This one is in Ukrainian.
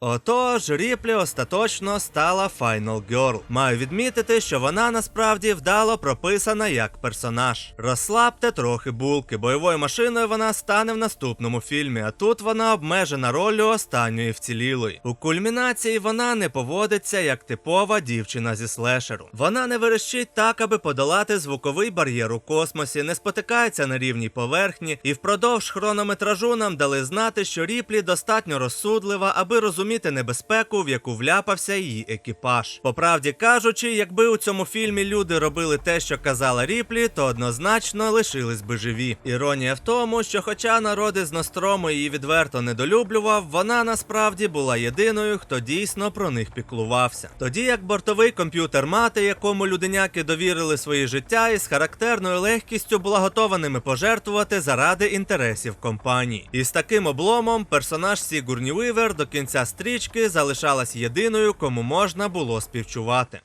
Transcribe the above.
Отож, Ріплі остаточно стала Final Girl. Маю відмітити, що вона насправді вдало прописана як персонаж. Розслабте трохи булки, бойовою машиною вона стане в наступному фільмі, а тут вона обмежена роллю останньої вцілілої. У кульмінації вона не поводиться як типова дівчина зі слешеру. Вона не верещить так, аби подолати звуковий бар'єр у космосі, не спотикається на рівній поверхні, і впродовж хронометражу нам дали знати, що Ріплі достатньо розсудлива, аби розуміти небезпеку, в яку вляпався її екіпаж. По правді кажучи, якби у цьому фільмі люди робили те, що казала Ріплі, то однозначно лишились би живі. Іронія в тому, що, хоча народ із Нострому її відверто недолюблював, вона насправді була єдиною, хто дійсно про них піклувався. Тоді як бортовий комп'ютер мати, якому людиняки довірили своє життя, із характерною легкістю була готова ними пожертвувати заради інтересів компанії. І з таким обломом персонаж Сігурні Вівер до кінця стрічки залишалась єдиною, кому можна було співчувати.